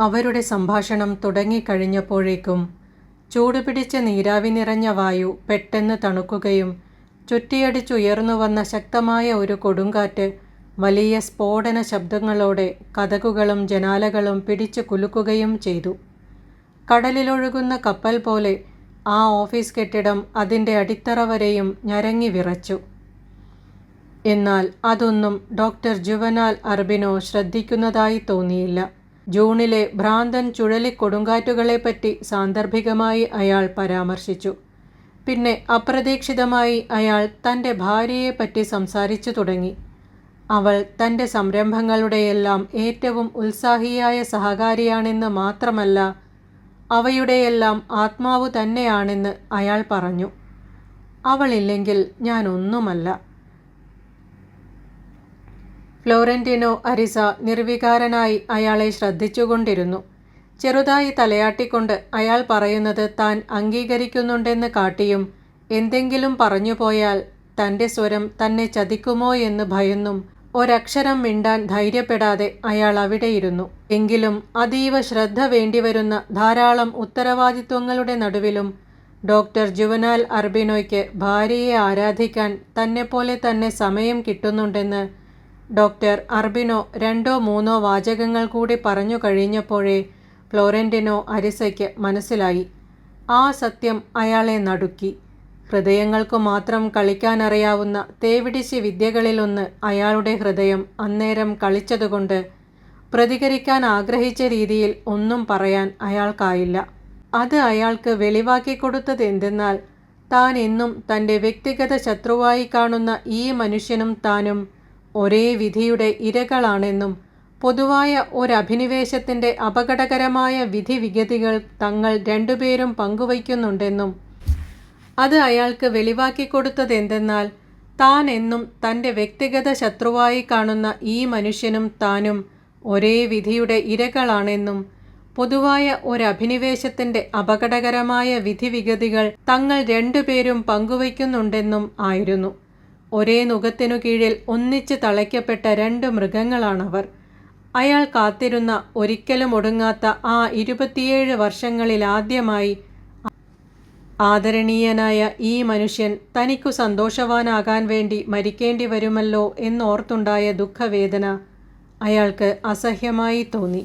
അവരുടെ സംഭാഷണം തുടങ്ങിക്കഴിഞ്ഞപ്പോഴേക്കും ചൂടുപിടിച്ച നീരാവി നിറഞ്ഞ വായു പെട്ടെന്ന് തണുക്കുകയും ചുറ്റിയടിച്ചുയർന്നു വന്ന ശക്തമായ ഒരു കൊടുങ്കാറ്റ് വലിയ സ്ഫോടന ശബ്ദങ്ങളോടെ കതകുകളും ജനാലകളും പിടിച്ചു കുലുക്കുകയും ചെയ്തു. കടലിലൊഴുകുന്ന കപ്പൽ പോലെ ആ ഓഫീസ് കെട്ടിടം അതിന്റെ അടിത്തറ വരെയും ഞരങ്ങി വിറച്ചു. എന്നാൽ അതൊന്നും ഡോക്ടർ ജുവനാൽ അർബിനോ ശ്രദ്ധിക്കുന്നതായി തോന്നിയില്ല. ജൂണിലെ ഭ്രാന്തൻ ചുഴലിക്കൊടുങ്കാറ്റുകളെപ്പറ്റി സാന്ദർഭികമായി അയാൾ പരാമർശിച്ചു. പിന്നെ അപ്രതീക്ഷിതമായി അയാൾ തന്റെ ഭാര്യയെപ്പറ്റി സംസാരിച്ചു തുടങ്ങി. അവൾ തന്റെ സംരംഭങ്ങളുടെയെല്ലാം ഏറ്റവും ഉത്സാഹിയായ സഹകാരിയാണെന്ന് മാത്രമല്ല അവയുടെയെല്ലാം ആത്മാവ് തന്നെയാണെന്ന് അയാൾ പറഞ്ഞു. അവളില്ലെങ്കിൽ ഞാൻ ഒന്നുമല്ല. ഫ്ലോറന്റീനോ അരിസ നിർവികാരനായി അയാളെ ശ്രദ്ധിച്ചുകൊണ്ടിരുന്നു. ചെറുതായി തലയാട്ടിക്കൊണ്ട് അയാൾ പറയുന്നത് താൻ അംഗീകരിക്കുന്നുണ്ടെന്ന് കാട്ടിയും എന്തെങ്കിലും പറഞ്ഞുപോയാൽ തന്റെ സ്വരം തന്നെ ചതിക്കുമോ എന്ന് ഭയന്നും ഒരക്ഷരം മിണ്ടാൻ ധൈര്യപ്പെടാതെ അയാൾ അവിടെയിരുന്നു. എങ്കിലും അതീവ ശ്രദ്ധ വേണ്ടിവരുന്ന ധാരാളം ഉത്തരവാദിത്വങ്ങളുടെ നടുവിലും ഡോക്ടർ ജുവനാൽ അർബിനോയ്ക്ക് ഭാര്യയെ ആരാധിക്കാൻ തന്നെപ്പോലെ തന്നെ സമയം കിട്ടുന്നുണ്ടെന്ന് ഡോക്ടർ അർബിനോ രണ്ടോ മൂന്നോ വാചകങ്ങൾ കൂടി പറഞ്ഞു കഴിഞ്ഞപ്പോഴേ ഫ്ലോറന്റിനോ അരിസയ്ക്ക് മനസ്സിലായി. ആ സത്യം അയാളെ നടുക്കി. ഹൃദയങ്ങൾക്കു മാത്രം കളിക്കാനറിയാവുന്ന തേവിടിശി വിദ്യകളിലൊന്ന് അയാളുടെ ഹൃദയം അന്നേരം കളിച്ചതുകൊണ്ട് പ്രതികരിക്കാൻ ആഗ്രഹിച്ച രീതിയിൽ ഒന്നും പറയാൻ അയാൾക്കായില്ല. അത് അയാൾക്ക് വെളിവാക്കി കൊടുത്തത് എന്തെന്നാൽ താൻ എന്നും തന്റെ വ്യക്തിഗത ശത്രുവായി കാണുന്ന ഈ മനുഷ്യനും താനും ഒരേ വിധിയുടെ ഇരകളാണെന്നും പൊതുവായ ഒരഭിനിവേശത്തിന്റെ അപകടകരമായ വിധിവിഗതികൾ തങ്ങൾ രണ്ടുപേരും പങ്കുവയ്ക്കുന്നുണ്ടെന്നും അത് അയാൾക്ക് വെളിവാക്കി വെളിവാക്കിക്കൊടുത്തതെന്തെന്നാൽ താൻ എന്നും തന്റെ വ്യക്തിഗത ശത്രുവായി കാണുന്ന ഈ മനുഷ്യനും താനും ഒരേ വിധിയുടെ ഇരകളാണെന്നും പൊതുവായ ഒരഭിനിവേശത്തിന്റെ അപകടകരമായ വിധിവിഗതികൾ തങ്ങൾ രണ്ടുപേരും പങ്കുവയ്ക്കുന്നുണ്ടെന്നും ആയിരുന്നു. ഒരേ നുഖത്തിനു കീഴിൽ ഒന്നിച്ച് തളയ്ക്കപ്പെട്ട രണ്ട് മൃഗങ്ങളാണവർ. അയാൾ കാത്തിരുന്ന ഒരിക്കലും ഒടുങ്ങാത്ത ആ ഇരുപത്തിയേഴ് വർഷങ്ങളിലാദ്യമായി ആദരണീയനായ ഈ മനുഷ്യൻ തനിക്കു സന്തോഷവാനാകാൻ വേണ്ടി മരിക്കേണ്ടി വരുമല്ലോ എന്നോർത്തുണ്ടായ ദുഃഖവേദന അയാൾക്ക് അസഹ്യമായി തോന്നി.